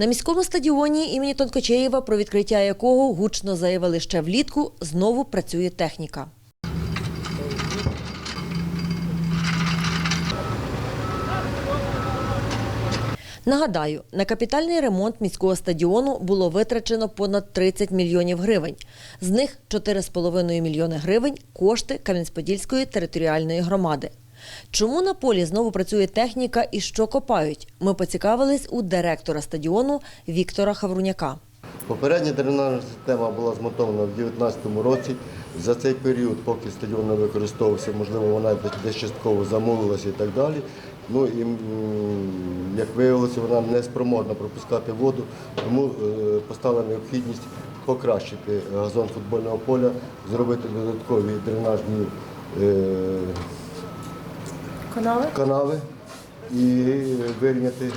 На міському стадіоні імені Тонкочеєва, про відкриття якого гучно заявили ще влітку, знову працює техніка. Нагадаю, на капітальний ремонт міського стадіону було витрачено понад 30 мільйонів гривень. З них 4,5 мільйони гривень кошти Кам'янець-Подільської територіальної громади. Чому на полі знову працює техніка і що копають? Ми поцікавились у директора стадіону Віктора Хавруняка. Попередня дренажна система була змонтована в 2019 році. За цей період, поки стадіон не використовувався, можливо, вона десь частково замовилася і так далі. Ну і як виявилося, вона не спроможна пропускати воду, тому е, постала необхідність покращити газон футбольного поля, зробити додаткові дренажні Канали? канави і вирівняти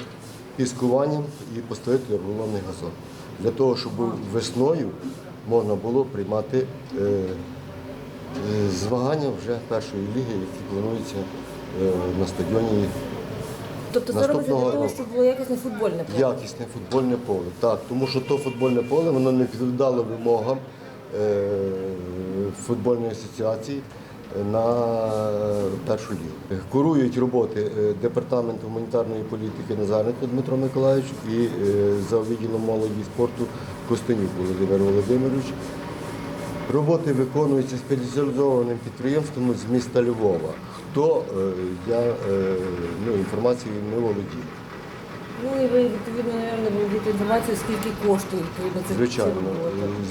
піскуванням і поставити рулонний газон. Для того, щоб весною можна було приймати е, е, змагання вже першої ліги, які плануються е, на стадіоні Тобто це робиться для того, щоб було якісне футбольне якісне футбольне поле. Так, тому що то футбольне поле воно не відповідало вимогам футбольної асоціації на першу лігу. Курують роботи е, департамент гуманітарної політики Назаренко Дмитро Миколаївич і е, за відділом молоді і спорту Костенюк Володимир Володимирович. Роботи виконуються спеціалізованим підприємством з міста Львова. Хто е, я ну, інформацією не володію. Ну і ви відповідно, мабуть, володієте інформацією, скільки коштує відповідно цих Звичайно,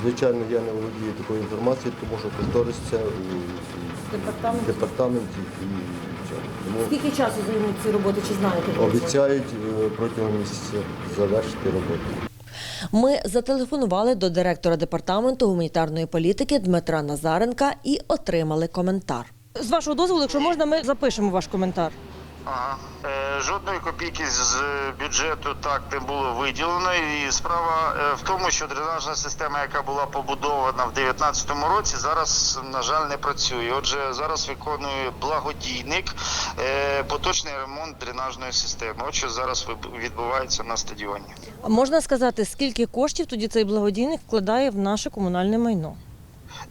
звичайно, я не володію такою інформацією, тому що кошторис це у Департамент. департаменті і цьому. Тому Скільки часу займуть ці роботи, чи знаєте? ви це? обіцяють е, протягом місяця завершити роботу. Ми зателефонували до директора департаменту гуманітарної політики Дмитра Назаренка і отримали коментар. З вашого дозволу, якщо можна, ми запишемо ваш коментар. Ага. Е, жодної копійки з бюджету так не було виділено. І справа е, в тому, що дренажна система, яка була побудована в 2019 році, зараз, на жаль, не працює. Отже, зараз виконує благодійник е, поточний ремонт дренажної системи. От що зараз відбувається на стадіоні. А Можна сказати, скільки коштів тоді цей благодійник вкладає в наше комунальне майно?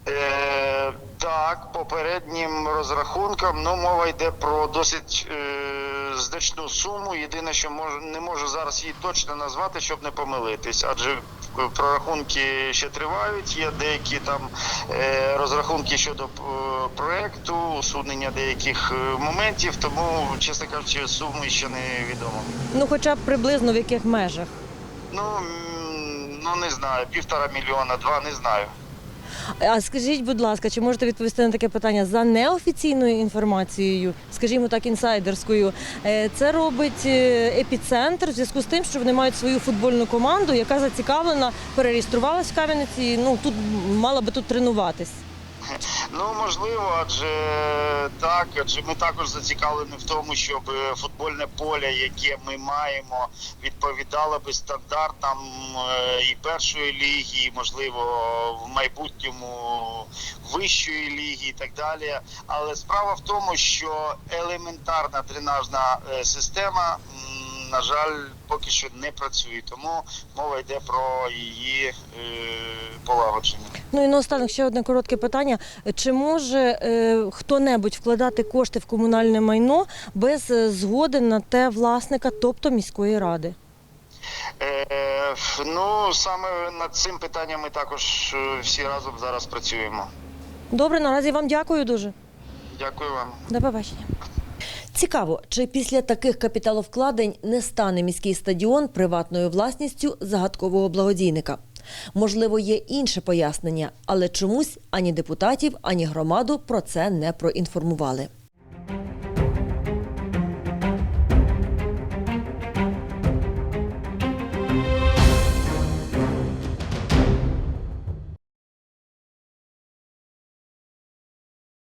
Е, так, попереднім розрахункам ну, мова йде про досить е, значну суму. Єдине, що мож, не можу зараз її точно назвати, щоб не помилитись, адже е, прорахунки ще тривають. Є деякі там е, розрахунки щодо е, проекту, усунення деяких е, моментів. Тому, чесно кажучи, суми ще не відомо. Ну, хоча б приблизно в яких межах. Ну, ну не знаю, півтора мільйона, два не знаю. А скажіть, будь ласка, чи можете відповісти на таке питання за неофіційною інформацією, скажімо так, інсайдерською? е, Це робить е, епіцентр в зв'язку з тим, що вони мають свою футбольну команду, яка зацікавлена, перереєструвалась в Кам'янці. Ну тут мала би тут тренуватись. Ну можливо, адже так, адже ми також зацікавлені в тому, щоб футбольне поле, яке ми маємо, відповідало би стандартам е, і першої ліги, і можливо в майбутньому вищої ліги і так далі. Але справа в тому, що елементарна дренажна е, система. На жаль, поки що не працює, тому мова йде про її е, полагодження. Ну і наостанок ще одне коротке питання: чи може е, хто-небудь вкладати кошти в комунальне майно без е, згоди на те власника, тобто міської ради? Е, ну саме над цим питанням ми також всі разом зараз працюємо. Добре, наразі вам дякую дуже. Дякую вам. До побачення. Цікаво, чи після таких капіталовкладень не стане міський стадіон приватною власністю загадкового благодійника? Можливо, є інше пояснення, але чомусь ані депутатів, ані громаду про це не проінформували.